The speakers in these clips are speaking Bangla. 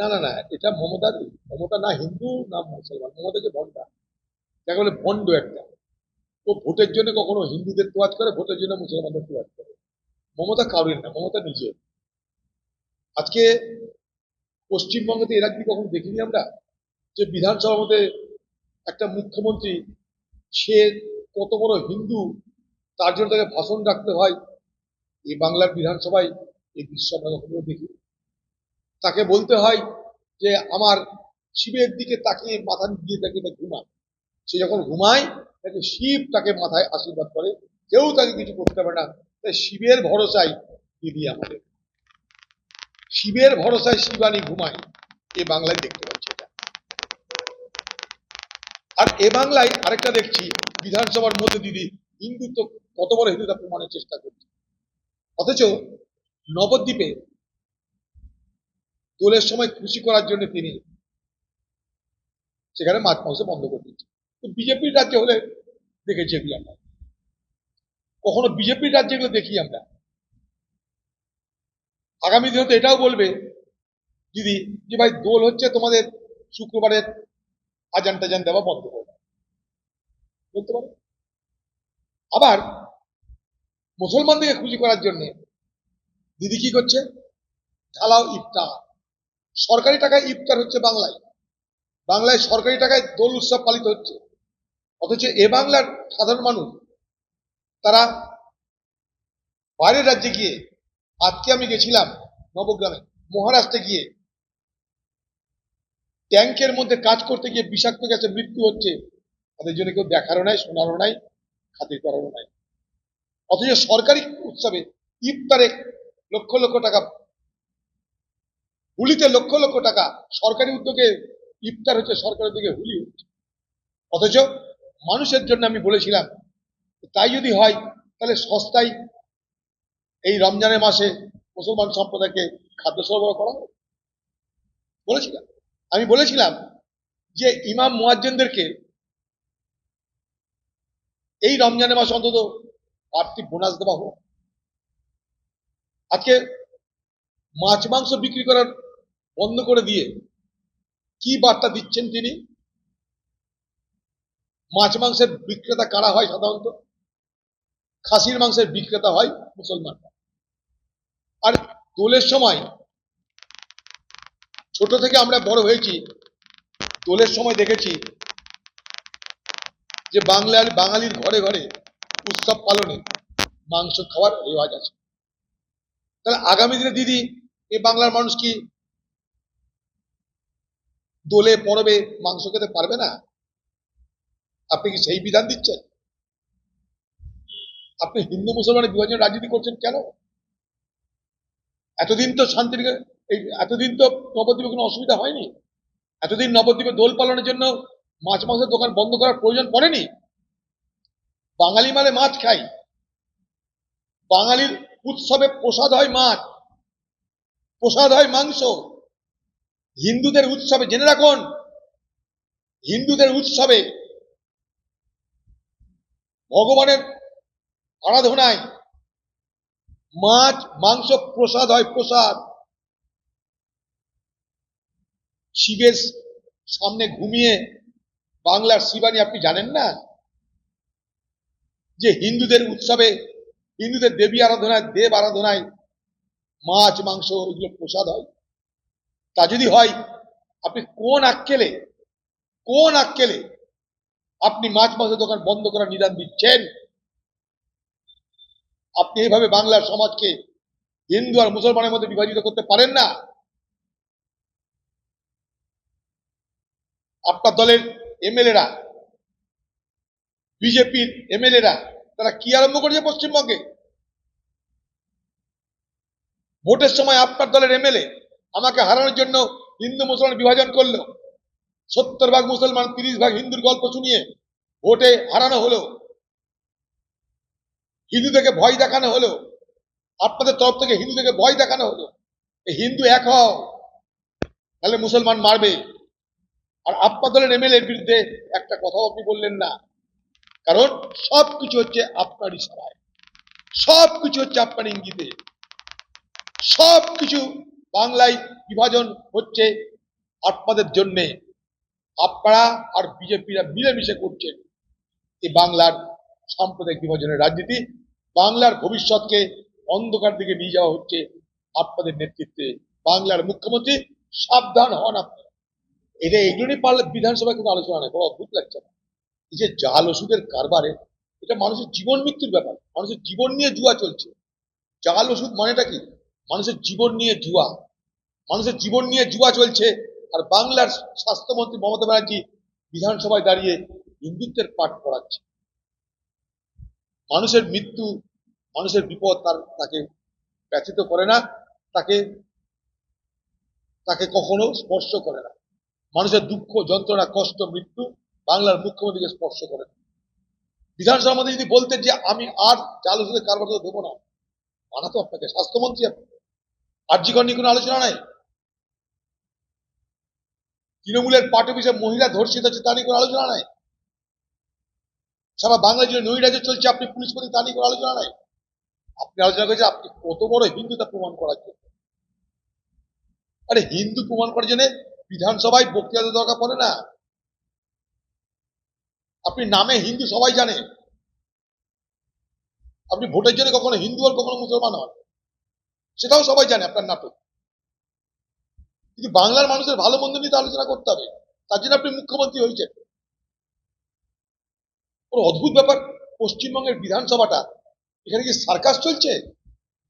না না না, এটা মমতা মমতা না হিন্দু, না মুসলমান, মমতা যে ভণ্ডা, যাকে বলে ভণ্ড একটা। ও ভোটের জন্য কখনো হিন্দুদের তোয়াজ করে, ভোটের জন্য মুসলমানদের তোয়াজ করে। মমতা কারোর না, মমতা নিজে আজকে পশ্চিমবঙ্গতে এর আগে কখনো দেখিনি আমরা? যে বিধানসভার মধ্যে একটা মুখ্যমন্ত্রী, সে কত বড় হিন্দু, তার জন্য তাকে ভাষণ রাখতে হয়। এই বাংলার বিধানসভায় এই দৃশ্য আমরা কখনো দেখি তাকে বলতে হয় যে, আমার শিবের দিকে তাকিয়ে মাথা দিয়ে তাকে ঘুমায়। সে যখন ঘুমায়, তাকে শিব তাকে মাথায় আশীর্বাদ করে। কেউ তাকে কিছু করতে পারে না। তাই শিবের ভরসায় দিদি আমাদের? শিবের ভরসায় শিবানী ঘুমায়। এ বাংলায় দেখতে পাচ্ছি এটা। আর এ বাংলায় আরেকটা দেখছি, বিধানসভার মধ্যে দিদি হিন্দুত্ব কত বড় হিন্দুতা প্রমাণের চেষ্টা করছে। অথচ নবদ্বীপে দোলের সময় খুশি করার জন্য তিনি সেখানে মাছ মাংস বন্ধ করে দিচ্ছে তো বিজেপির রাজ্যে হলে দেখেছি এগুলো আমরা। কখনো বিজেপির রাজ্যে এগুলো দেখি আমরা। আগামী দিনে তো এটাও বলবে দিদি যে ভাই দোল হচ্ছে তোমাদের শুক্রবারের আজান টাজান দেওয়া বন্ধ করে দাও। বলতে পারে? আবার মুসলমানদেরকে খুশি করার জন্য দিদি কি করছে? ঢালাও ইফতার। সরকারি টাকায় ইফতার হচ্ছে বাংলায়। বাংলায় সরকারি টাকায় দোল উৎসব পালিত হচ্ছে। অথচ এ বাংলার সাধারণ মানুষ, তারা বাইরের রাজ্যে গিয়ে, আজকে আমি গেছিলাম নবগ্রামে, মহারাষ্ট্রে গিয়ে ট্যাঙ্কের মধ্যে কাজ করতে গিয়ে বিষাক্ত গ্যাসে মৃত্যু হচ্ছে, তাদের জন্য কেউ দেখারও নাই, শোনারও নাই, খাতির করারও নাই। অথচ সরকারি উৎসবে ইফতারে লক্ষ লক্ষ টাকা হুলিতে লক্ষ লক্ষ টাকা সরকারি উদ্যোগে ইফতার হচ্ছে সরকারের উদ্যোগে হুলি হচ্ছে। অথচ মানুষের জন্য আমি বলেছিলাম, তাই যদি হয়, তাহলে সস্তায় এই রমজানের মাসে মুসলমান সম্প্রদায়কে খাদ্য সরবরাহ করা হবে বলেছিলাম। আমি বলেছিলাম যে ইমাম মুয়াজ্জেনদেরকে এই রমজানের মাসে অন্তত আর্থিক বোনাস দেওয়া হোক। আজকে মাছ, মাংস বিক্রি করার বন্ধ করে দিয়ে কি বার্তা দিচ্ছেন তিনি? মাছ মাংসের বিক্রেতা কারা হয় সাধারণত? খাসির মাংসের বিক্রেতা হয় মুসলমানরা। আর দোলের সময় ছোট থেকে আমরা বড় হয়েছি, দোলের সময় দেখেছি যে বাংলার বাঙালির ঘরে ঘরে উৎসব পালনে মাংস খাওয়ার রেওয়াজ আছে। তাহলে আগামী দিনে দিদি এই বাংলার মানুষ কি দোলে পরবে, মাংস খেতে পারবে না? আপনি কি সেই বিধান দিচ্ছেন? আপনি হিন্দু মুসলমানের বিভাজন রাজনীতি করছেন কেন? এতদিন তো শান্তি এই এতদিন তো নবদ্বীপে কোনো অসুবিধা হয়নি? এতদিন নবদ্বীপে দোল পালনের জন্য মাছ মাংসের দোকান বন্ধ করার প্রয়োজন পড়েনি? বাঙালি মানে মাছ খাই। বাঙালির উৎসবে প্রসাদ হয় মাছ। প্রসাদ হয় মাংস। হিন্দুদের উৎসবে, জেনে রাখুন, হিন্দুদের উৎসবে ভগবানের আরাধনায় মাছ, মাংস প্রসাদ হয়, প্রসাদ। শিবের সামনে ঘুমিয়ে বাংলার শিবানী আপনি জানেন না? যে হিন্দুদের উৎসবে, হিন্দুদের দেবী আরাধনায়, দেব আরাধনায় মাছ, মাংস, এগুলো প্রসাদ হয়। তা যদি হয়, আপনি কোন আক্কেলে কোন আক্কেলে আপনি মাছ মাংসের দোকান বন্ধ করার নিদান দিচ্ছেন? আপনি এইভাবে বাংলার সমাজকে হিন্দু আর মুসলমানের মধ্যে বিভাজিত করতে পারেন না? আপনার দলের এমএলএরা, বিজেপির এমএলএরা, তারা কি আরম্ভ করেছে পশ্চিমবঙ্গে? ভোটের সময় আপনার দলের এমএলএ আমাকে হারানোর জন্য হিন্দু মুসলমান বিভাজন করল। সত্তর ভাগ মুসলমান, তিরিশ ভাগ হিন্দুর গল্প শুনিয়ে ভোটে হারানো হলো। হিন্দুদেরকে ভয় দেখানো হলো। আপনাদের তরফ থেকে হিন্দুদেরকে ভয় দেখানো হলো। হিন্দু এক হও, তাহলে মুসলমান মারবে। আর আপনার দলের এমএলএর বিরুদ্ধে একটা কথাও আপনি বললেন না। কারণ সব কিছু হচ্ছে আপনার ইশারায় সব কিছু হচ্ছে আপনার ইঙ্গিতে। সব কিছু বাংলায় বিভাজন হচ্ছে আপনাদের জন্যে। আপনারা আর বিজেপিরা মিলেমিশে করছেন। এই বাংলার সাম্প্রদায়িক বিভাজনের রাজনীতি, বাংলার ভবিষ্যৎকে অন্ধকার দিকে নিয়ে যাওয়া হচ্ছে আপনাদের নেতৃত্বে। বাংলার মুখ্যমন্ত্রী সাবধান হন আপনারা। এটা এগুলো নিয়ে পারলে বিধানসভায় কোনো আলোচনা নেই অদ্ভুত লাগছে না। এই যে জাল ওষুধের কারবারে, এটা মানুষের জীবন মৃত্যুর ব্যাপার। মানুষের জীবন নিয়ে জুয়া চলছে। জাল ওষুধ মানেটা কি? মানুষের জীবন নিয়ে জুয়া। মানুষের জীবন নিয়ে জুয়া চলছে। আর বাংলার স্বাস্থ্যমন্ত্রী মমতা ব্যানার্জি বিধানসভায় দাঁড়িয়ে হিন্দুত্বের পাঠ পড়াচ্ছে। মানুষের মৃত্যু, মানুষের বিপদ তার, তাকে ব্যথিত করে না, তাকে তাকে কখনো স্পর্শ করে না। মানুষের দুঃখ, যন্ত্রণা, কষ্ট, মৃত্যু বাংলার মুখ্যমন্ত্রীকে স্পর্শ করে না। বিধানসভার মধ্যে যদি বলতেন যে আমি আর জাল ওষুধের কারবার দেবো না মানাতো আপনাকে। স্বাস্থ্যমন্ত্রী আপনি আর্যিকর নিয়ে কোনো আলোচনা নাই? তৃণমূলের পার্টি অফিসে মহিলা ধর্ষিত হচ্ছে তা নিয়ে কোনো আলোচনা নাই? সারা বাংলা জুড়ে নৈরাজ্য চলছে, আপনি পুলিশ প্রতি তা নিয়ে কোনো আলোচনা নাই? আপনি আলোচনা করেছেন, আপনি কত বড় হিন্দু তা প্রমাণ করার জন্য? আরে হিন্দু প্রমাণ করার জন্য বিধানসভায় বক্তৃতা দরকার পড়ে না। আপনি নামে হিন্দু সবাই জানে। আপনি ভোটের জন্য কখনো হিন্দু আর কখনো মুসলমান হন? সেটাও সবাই জানে, আপনার নাটক। কিন্তু বাংলার মানুষের ভালো মন্দ নিয়ে আলোচনা করতে হবে। তার জন্য আপনি মুখ্যমন্ত্রী হয়েছেন। কোনো অদ্ভুত ব্যাপার, পশ্চিমবঙ্গের বিধানসভাটা, এখানে কি সার্কাস চলছে?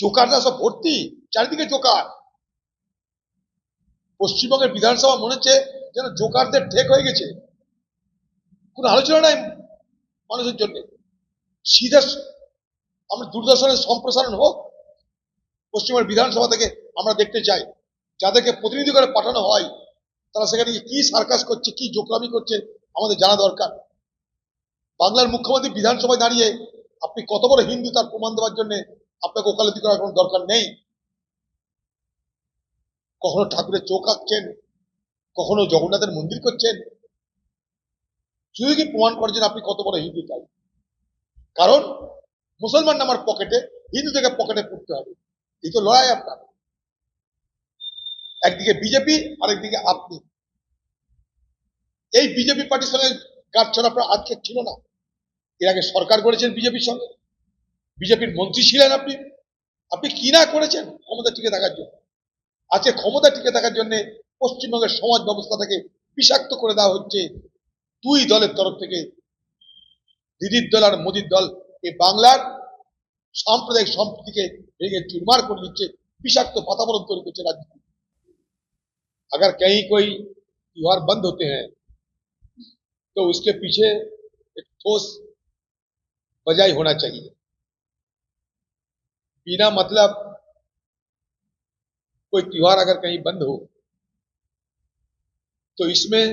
জোকাররা সব ভর্তি? চারিদিকে জোকার। পশ্চিমবঙ্গের বিধানসভা মনে হচ্ছে যেন জোকারদের ঠেক হয়ে গেছে। কোনো আলোচনা নাই মানুষের জন্য। সিধা আমরা দূরদর্শনের সম্প্রসারণ হোক পশ্চিমবঙ্গের বিধানসভা থেকে আমরা দেখতে চাই। যাদেরকে প্রতিনিধি করে পাঠানো হয়, তারা সেখানে কি সার্কাস করছে, কি জোকরামি করছে, আমাদের জানা দরকার। বাংলার মুখ্যমন্ত্রী বিধানসভায় দাঁড়িয়ে আপনি কত বড় হিন্দু তার প্রমাণ দেওয়ার জন্য আপনাকে ওকালতি করার কোনো দরকার নেই? কখনো ঠাকুরের চোখ আঁকছেন, কখনো জগন্নাথের মন্দির করছেন। শুধু কি প্রমাণ করছেন আপনি কত বড় হিন্দু তাই? কারণ মুসলমান আমার পকেটে হিন্দু থেকে পকেটে পড়তে হবে। এই তো লড়াই আপনার। একদিকে বিজেপি, আরেকদিকে আপনি। এই বিজেপি পার্টির সঙ্গে গাঁটছড়া আপনার আজকে ছিল না। এর আগে সরকার করেছেন বিজেপির সঙ্গে। বিজেপির মন্ত্রী ছিলেন আপনি। আপনি কি না করেছেন ক্ষমতা টিকে থাকার জন্য? আজকে ক্ষমতা টিকে থাকার জন্য পশ্চিমবঙ্গের সমাজ ব্যবস্থাটাকে বিষাক্ত করে দেওয়া হচ্ছে। দুই দলের তরফ থেকে। দিদির দল আর মোদির দল। এই বাংলার সাম্প্রদায়িক সম্প্রীতিকে ভেঙে চুরমার করে দিচ্ছে বিষাক্ত বাতাবরণ তৈরি করছে রাজনীতি अगर कहीं कोई त्योहार बंद होते हैं तो उसके पीछे एक ठोस वजह होना चाहिए बिना मतलब कोई त्योहार अगर कहीं बंद हो तो इसमें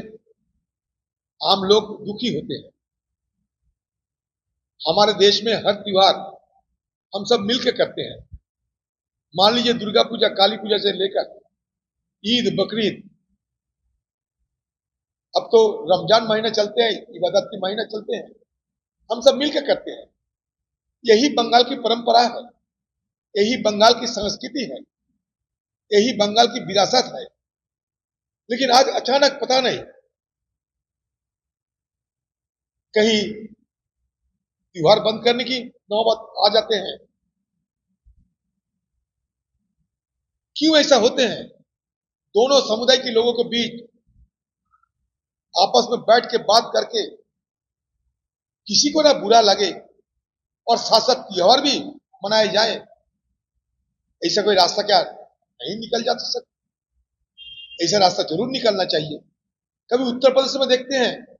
आम लोग दुखी होते हैं हमारे देश में हर त्योहार हम सब मिलकर करते हैं। मान लीजिए दुर्गा पूजा, काली पूजा से लेकर ईद, बकरीद। अब तो रमज़ान महीना चलते हैं, इबादत के महीने चलते हैं। हम सब मिलकर करते हैं। यही बंगाल की परंपरा है। यही बंगाल की संस्कृति है। यही बंगाल की विरासत है। लेकिन आज अचानक पता नहीं कहीं त्योहार बंद करने की नौबत आ जाते हैं। क्यों ऐसा होते हैं? दोनों समुदाय के लोगों के बीच आपस में बैठ के बात करके किसी को ना बुरा लगे और साथ साथ त्योहार भी मनाए जाए, ऐसा कोई रास्ता क्या नहीं निकल जा सकता? ऐसा रास्ता ज़रूर निकलना चाहिए। कभी उत्तर प्रदेश में देखते हैं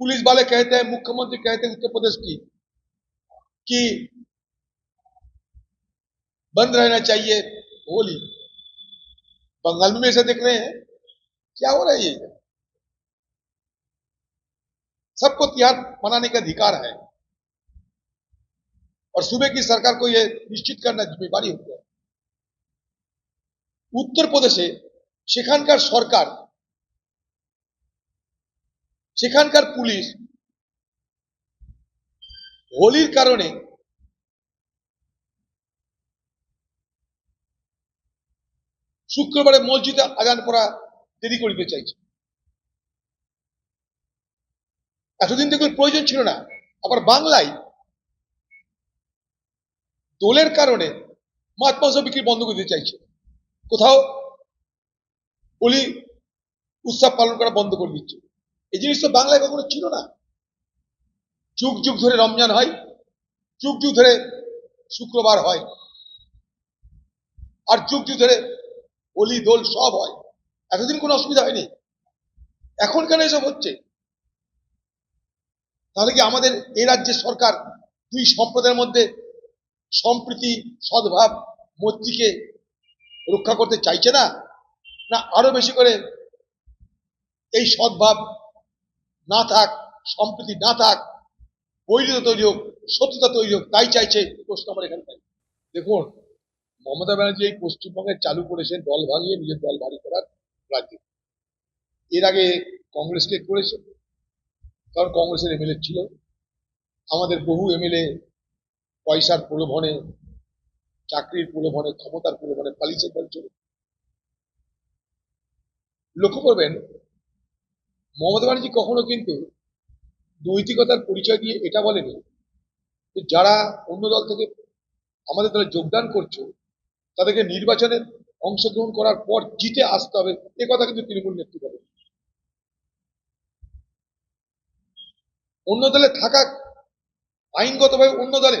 पुलिस वाले कहते हैं मुख्यमंत्री कहते हैं उत्तर प्रदेश की कि बंद रहना चाहिए होली बंगाल में भी ऐसा देख रहे हैं क्या हो रहा है ये सबको त्योहार मनाने का अधिकार है और सूबे की सरकार को यह निश्चित करना जिम्मेवारी होती है উত্তর প্রদেশে সেখানকার সরকার সেখানকার পুলিশ হোলির কারণে শুক্রবারে মসজিদে আজান পড়া দেরি করিতে চাইছে। এতদিন থেকে প্রয়োজন ছিল না। আবার বাংলায় দোলের কারণে মাছ মাংস বিক্রি বন্ধ করে দিতে চাইছে। কোথাও হোলি উৎসব পালন করা বন্ধ করে দিচ্ছে। এই জিনিস তো বাংলায় কখনো ছিল না। যুগ যুগ ধরে রমজান হয়, যুগ যুগ ধরে শুক্রবার হয়, আর যুগ যুগ ধরে অলি দোল সব হয়। এতদিন কোনো অসুবিধা হয়নি। এখন কেন এসব হচ্ছে? তাহলে কি আমাদের এই রাজ্যের সরকার দুই সম্প্রদায়ের মধ্যে সম্প্রীতি, সদ্ভাব, মৈত্রীকে রক্ষা করতে চাইছে না? না আরও বেশি করে এই সদ্ভাব না থাক, সম্প্রীতি না থাক বৈরিতা তৈরি হোক, সত্যতা তৈরি হোক, তাই চাইছে প্রশ্ন আমার এখানে তাই। দেখুন, মমতা ব্যানার্জি এই পশ্চিমবঙ্গে চালু করেছেন দল ভাঙিয়ে নিজের দল ভারী করার রাজ্য। এর আগে কংগ্রেসকে করেছে, কারণ কংগ্রেসের এমএলএ ছিল। আমাদের বহু এমএলএ পয়সার প্রলোভনে, চাকরির প্রলোভনে, ক্ষমতার প্রলোভনে পালিয়েছে বলছিল লক্ষ্য করবেন মমতা ব্যানার্জি কখনো কিন্তু নৈতিকতার পরিচয় দিয়ে এটা বলেনি যে যারা অন্য দল থেকে আমাদের দলে যোগদান করছ, তাদেরকে নির্বাচনে অংশগ্রহণ করার পর জিতে আসতে হবে, এ কথা কিন্তু তৃণমূল নেতৃত্ব বলে অন্য দলে থাকা আইনগতভাবে অন্য দলে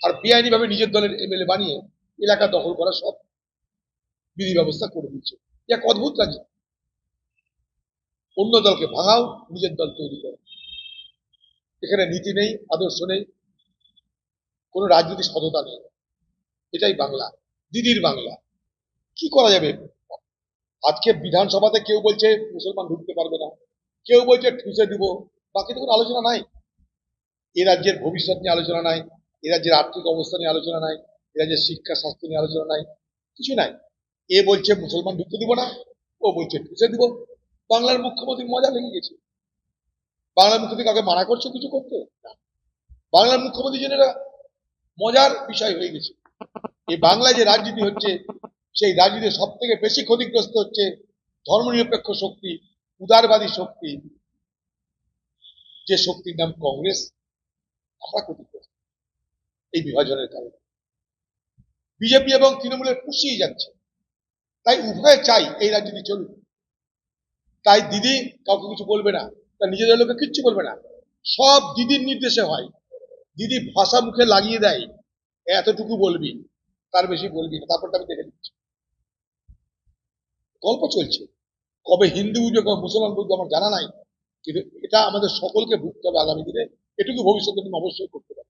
আর বেআইনি ভাবে নিজের দলের এমএলএ বানিয়ে এলাকা দখল করা সব বিধি ব্যবস্থা করে দিচ্ছে এক অদ্ভুত কাজ অন্য দলকে ভাঙাও, নিজের দল তৈরি করো। এখানে নীতি নেই, আদর্শ নেই, কোনো রাজনীতি সততা নেই। এটাই বাংলা, দিদির বাংলা। কি করা যাবে? আজকে বিধানসভাতে কেউ বলছে মুসলমান ঢুকতে পারবে না। কেউ বলছে ঠুসে দিব। বাকি তো কোনো আলোচনা নাই। এ রাজ্যের ভবিষ্যৎ নিয়ে আলোচনা নাই, এ রাজ্যের আর্থিক অবস্থা নিয়ে আলোচনা নাই, এ রাজ্যের শিক্ষা, স্বাস্থ্য নিয়ে আলোচনা নাই। কিছু নাই। এ বলছে মুসলমান ঢুকতে দিব না, ও বলছে ঠুসে দিব। বাংলার মুখ্যমন্ত্রী মজা লেগে গেছে। বাংলার মুখ্যমন্ত্রী কাউকে মানা করছে কিছু করতে? বাংলার মুখ্যমন্ত্রী এটা মজার বিষয় হয়ে গেছে। এই বাংলায় যে রাজনীতি হচ্ছে, সেই রাজনীতি সব থেকে বেশি ক্ষতিগ্রস্ত হচ্ছে ধর্মনিরপেক্ষ শক্তি, উদারবাদী শক্তি, যে শক্তির নাম কংগ্রেস। আমরা ক্ষতিগ্রস্ত। এই বিভাজনের কারণে। বিজেপি এবং তৃণমূলের পুষিয়ে যাচ্ছে। তাই উভয়ে চাই এই রাজনীতি চলুক। তাই দিদি কাউকে কিছু বলবে না, তার নিজেদের লোকে কিচ্ছু বলবে না। সব দিদির নির্দেশে হয়। দিদি ভাষা মুখে লাগিয়ে দেয়, এতটুকু বলবি, তার বেশি বলবি না। তারপরটা আমি দেখে দিচ্ছি গল্প চলছে। কবে হিন্দু বুঝবে কবে মুসলমান বুঝবে আমার জানা নাই। কিন্তু এটা আমাদের সকলকে ভুগতে হবে আগামী দিনে। এটুকু ভবিষ্যতে তুমি অবশ্যই করতে হবে।